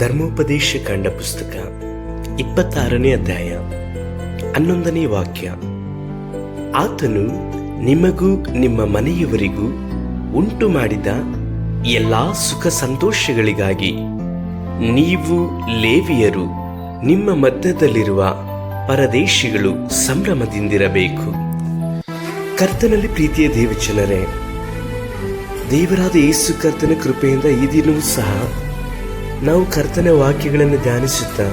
ಧರ್ಮೋಪದೇಶ ಕಂಡ ಪುಸ್ತಕ, ಇಪ್ಪತ್ತಾರನೇ ಅಧ್ಯಾಯ, ಹನ್ನೊಂದನೇ ವಾಕ್ಯ. ಆತನು ನಿಮಗೂ ನಿಮ್ಮ ಮನೆಯವರಿಗೂ ಉಂಟು ಮಾಡಿದ ಎಲ್ಲಾ ಸುಖ ಸಂತೋಷಗಳಿಗಾಗಿ ನೀವು ಲೇವಿಯರು, ನಿಮ್ಮ ಮಧ್ಯದಲ್ಲಿರುವ ಪರದೇಶಿಗಳು ಸಂಭ್ರಮದಿಂದಿರಬೇಕು. ಕರ್ತನಲ್ಲಿ ಪ್ರೀತಿಯ ದೇವಚನರೇ, ದೇವರಾದ ಯೇಸು ಕರ್ತನ ಕೃಪೆಯಿಂದ ಈ ದಿನವೂ ಸಹ ನಾವು ಕರ್ತನ ವಾಕ್ಯಗಳನ್ನು ಧ್ಯಾನಿಸುತ್ತಾ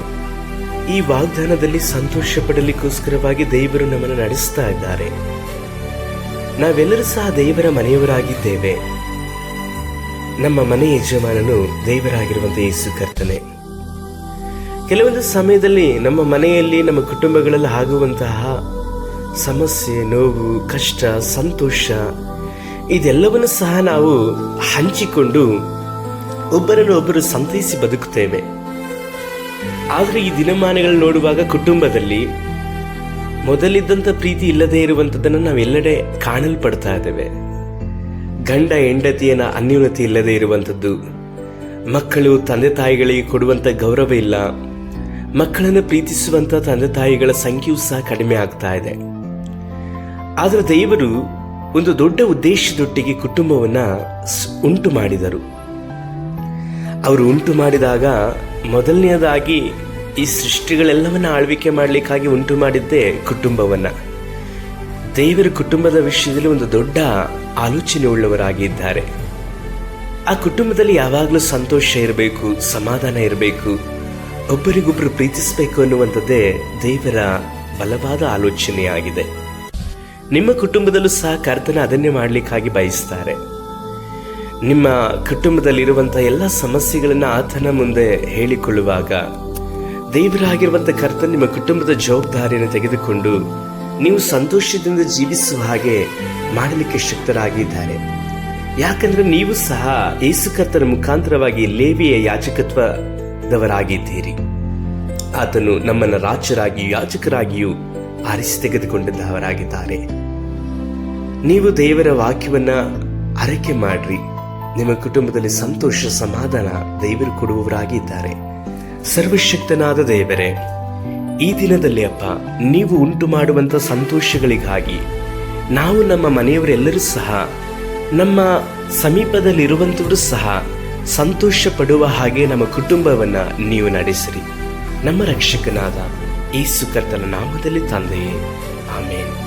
ಈ ವಾಗ್ದಾನದಲ್ಲಿ ಸಂತೋಷ ಪಡಲಿಕ್ಕೋಸ್ಕರವಾಗಿ ದೇವರು ನಮ್ಮನ್ನು ನಡೆಸ್ತಾ ಇದ್ದಾರೆ. ನಾವೆಲ್ಲರೂ ಸಹ ದೇವರ ಮನೆಯವರಾಗಿದ್ದೇವೆ. ನಮ್ಮ ಮನೆ ಯಜಮಾನನು ದೇವರಾಗಿರುವಂತಹ ಯೇಸು ಕರ್ತನೆ. ಕೆಲವೊಂದು ಸಮಯದಲ್ಲಿ ನಮ್ಮ ಮನೆಯಲ್ಲಿ ನಮ್ಮ ಕುಟುಂಬಗಳಲ್ಲಿ ಆಗುವಂತಹ ಸಮಸ್ಯೆ, ನೋವು, ಕಷ್ಟ, ಸಂತೋಷ, ಇದೆಲ್ಲವನ್ನು ಸಹ ನಾವು ಹಂಚಿಕೊಂಡು ಒಬ್ಬರನ್ನು ಒಬ್ಬರು ಸಂತೈಸಿ ಬದುಕುತ್ತೇವೆ. ಆದರೆ ಈ ದಿನಮಾನಗಳು ನೋಡುವಾಗ ಕುಟುಂಬದಲ್ಲಿ ಮೊದಲಿದ್ದಂಥ ಪ್ರೀತಿ ಇಲ್ಲದೇ ಇರುವಂಥದ್ದನ್ನು ನಾವೆಲ್ಲೆಡೆ ಕಾಣಲ್ಪಡ್ತಾ ಇದ್ದೇವೆ. ಗಂಡ ಹೆಂಡತಿಯನ ಅನ್ಯೂನತೆ ಇಲ್ಲದೆ ಇರುವಂಥದ್ದು ಮಕ್ಕಳು ತಂದೆ ತಾಯಿಗಳಿಗೆ ಕೊಡುವಂಥ ಗೌರವ ಇಲ್ಲ, ಮಕ್ಕಳನ್ನು ಪ್ರೀತಿಸುವಂಥ ತಂದೆ ತಾಯಿಗಳ ಸಂಖ್ಯೆಯೂ ಸಹ ಕಡಿಮೆ ಆಗ್ತಾ ಇದೆ. ಆದರೆ ದೇವರು ಒಂದು ದೊಡ್ಡ ಉದ್ದೇಶದೊಟ್ಟಿಗೆ ಕುಟುಂಬವನ್ನು ಉಂಟು ಮಾಡಿದರು ಅವರು ಉಂಟು ಮಾಡಿದಾಗ ಮೊದಲನೆಯದಾಗಿ ಈ ಸೃಷ್ಟಿಗಳೆಲ್ಲವನ್ನ ಆಳ್ವಿಕೆ ಮಾಡಲಿಕ್ಕಾಗಿ ಉಂಟು ಮಾಡಿದ್ದೇ ಕುಟುಂಬವನ್ನ. ದೇವರ ಕುಟುಂಬದ ವಿಷಯದಲ್ಲಿ ಒಂದು ದೊಡ್ಡ ಆಲೋಚನೆ ಉಳ್ಳವರಾಗಿದ್ದಾರೆ ಆ ಕುಟುಂಬದಲ್ಲಿ ಯಾವಾಗಲೂ ಸಂತೋಷ ಇರಬೇಕು, ಸಮಾಧಾನ ಇರಬೇಕು ಒಬ್ಬರಿಗೊಬ್ಬರು ಪ್ರೀತಿಸಬೇಕು ಅನ್ನುವಂಥದ್ದೇ ದೇವರ ಬಲವಾದ ಆಲೋಚನೆಯಾಗಿದೆ. ನಿಮ್ಮ ಕುಟುಂಬದಲ್ಲೂ ಸಹ ಕರ್ತನ ಅದನ್ನೇ ಮಾಡಲಿಕ್ಕಾಗಿ ಬಯಸ್ತಾರೆ. ನಿಮ್ಮ ಕುಟುಂಬದಲ್ಲಿರುವಂಥ ಎಲ್ಲ ಸಮಸ್ಯೆಗಳನ್ನು ಆತನ ಮುಂದೆ ಹೇಳಿಕೊಳ್ಳುವಾಗ ದೇವರಾಗಿರುವಂಥ ಕರ್ತ ನಿಮ್ಮ ಕುಟುಂಬದ ಜವಾಬ್ದಾರಿಯನ್ನು ತೆಗೆದುಕೊಂಡು ನೀವು ಸಂತೋಷದಿಂದ ಜೀವಿಸುವ ಹಾಗೆ ಮಾಡಲಿಕ್ಕೆ ಶಕ್ತರಾಗಿದ್ದಾರೆ. ಯಾಕಂದ್ರೆ ನೀವು ಸಹ ಯೇಸು ಕರ್ತನ ಮುಖಾಂತರವಾಗಿ ಲೇವಿಯ ಯಾಜಕತ್ವದವರಾಗಿದ್ದೀರಿ. ಆತನು ನಮ್ಮನ್ನು ರಾಜ್ಯರಾಗಿಯೂ ಯಾಜಕರಾಗಿಯೂ ಆರಿಸಿ ತೆಗೆದುಕೊಂಡಿದ್ದವರಾಗಿದ್ದಾರೆ ನೀವು ದೇವರ ವಾಕ್ಯವನ್ನ ಅರಕೆ ಮಾಡ್ರಿ. ನಿಮ್ಮ ಕುಟುಂಬದಲ್ಲಿ ಸಂತೋಷ, ಸಮಾಧಾನ ದೇವರು ಕೊಡುವವರಾಗಿದ್ದಾರೆ. ಸರ್ವಶಕ್ತನಾದ ದೇವರೇ, ಈ ದಿನದಲ್ಲಿ ಅಪ್ಪ, ನೀವು ಉಂಟು ಮಾಡುವಂತ ಸಂತೋಷಗಳಿಗಾಗಿ ನಾವು ನಮ್ಮ ಮನೆಯವರೆಲ್ಲರೂ ಸಹ, ನಮ್ಮ ಸಮೀಪದಲ್ಲಿರುವಂಥವರು ಸಹ ಸಂತೋಷ ಪಡುವ ಹಾಗೆ ನಮ್ಮ ಕುಟುಂಬವನ್ನ ನೀವು ನಡೆಸಿರಿ. ನಮ್ಮ ರಕ್ಷಕನಾದ ಈ ಕರ್ತನ ನಾಮದಲ್ಲಿ ತಂದೆಯೇ. ಆಮೇಲೆ